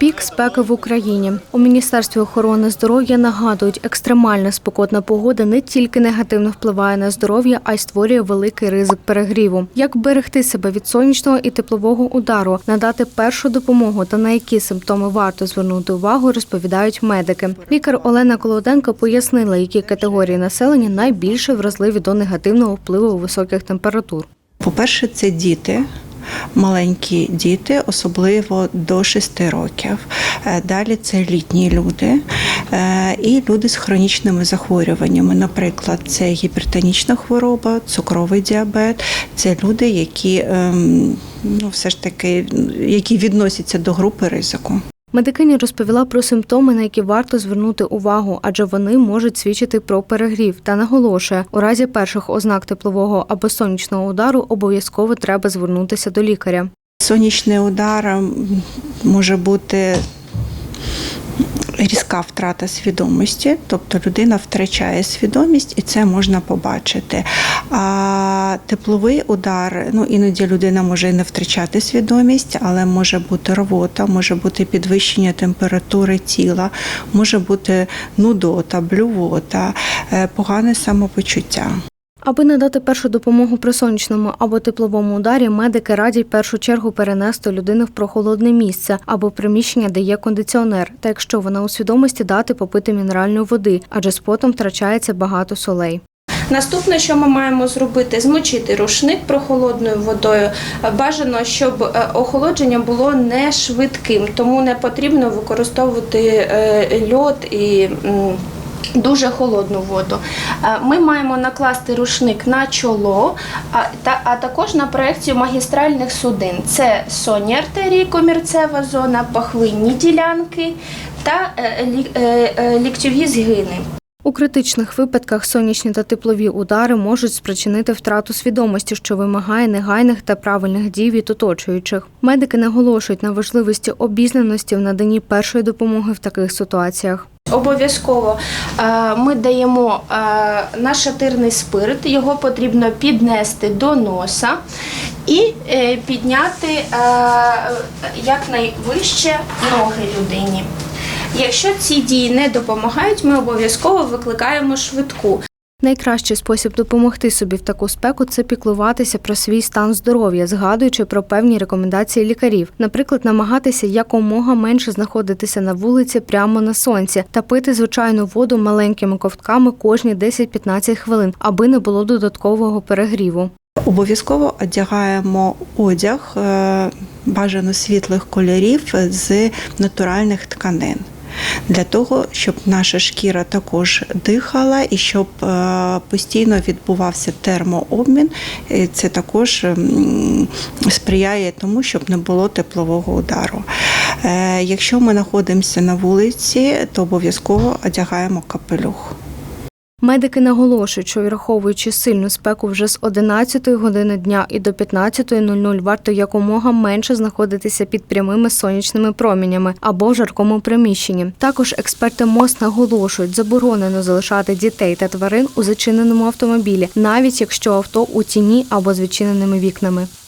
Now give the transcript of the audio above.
Пік спеки в Україні у міністерстві охорони здоров'я нагадують, екстремальна спекотна погода не тільки негативно впливає на здоров'я, а й створює великий ризик перегріву. Як берегти себе від сонячного і теплового удару, надати першу допомогу та на які симптоми варто звернути увагу, розповідають медики. Лікар Олена Колоденко пояснила, які категорії населення найбільше вразливі до негативного впливу високих температур. По-перше, це діти. Маленькі діти, особливо до 6 років. Е, Далі це літні люди е, і люди з хронічними захворюваннями. Наприклад, це гіпертонічна хвороба, цукровий діабет. Це люди, які ем, ну, все ж таки які відносяться до групи ризику. Медикиня розповіла про симптоми, на які варто звернути увагу, адже вони можуть свідчити про перегрів та наголошує, у разі перших ознак теплового або сонячного удару обов'язково треба звернутися до лікаря. Сонячний удар може бути різка втрата свідомості, тобто людина втрачає свідомість, і це можна побачити. А тепловий удар, ну іноді людина може не втрачати свідомість, але може бути рвота, може бути підвищення температури тіла, може бути нудота, блювота, е, погане самопочуття. Аби надати першу допомогу при сонячному або тепловому ударі, медики радять першу чергу перенести людину в прохолодне місце або приміщення, де є кондиціонер, та якщо вона у свідомості дати попити мінеральної води, адже з потом втрачається багато солей. Наступне, що ми маємо зробити, змочити рушник прохолодною водою. Бажано, щоб е, охолодження було не швидким, тому не потрібно використовувати е, льод і. Дуже холодну воду. Е, Ми маємо накласти рушник на чоло, а, та, а також на проекцію магістральних судин. Це сонні артерії, комірцева зона, пахвинні ділянки та е, е, ліктьові згини. У критичних випадках сонячні та теплові удари можуть спричинити втрату свідомості, що вимагає негайних та правильних дій від оточуючих. Медики наголошують на важливості обізнаності в наданні першої допомоги в таких ситуаціях. Обов'язково е, ми даємо наш нашатирний спирт, його потрібно піднести до носа і е, підняти е, якнайвище ноги людині. Якщо ці дії не допомагають, ми обов'язково викликаємо швидку. Найкращий спосіб допомогти собі в таку спеку це піклуватися про свій стан здоров'я, згадуючи про певні рекомендації лікарів. Наприклад, намагатися якомога менше знаходитися на вулиці прямо на сонці та пити звичайну воду маленькими ковтками кожні 10-15 хвилин, аби не було додаткового перегріву. Обов'язково одягаємо одяг е, бажано світлих кольорів з натуральних тканин. Для того, щоб наша шкіра також дихала і щоб е, постійно відбувався термообмін, це також сприяє тому, щоб не було теплового удару. Е, Якщо ми знаходимося на вулиці, то обов'язково одягаємо капелюх. Медики наголошують, що враховуючи сильну спеку вже з 11 години дня і до 15.00 варто якомога менше знаходитися під прямими сонячними промінями або в жаркому приміщенні. Також експерти МОЗ наголошують, заборонено залишати дітей та тварин у зачиненому автомобілі, навіть якщо авто у тіні або з відчиненими вікнами.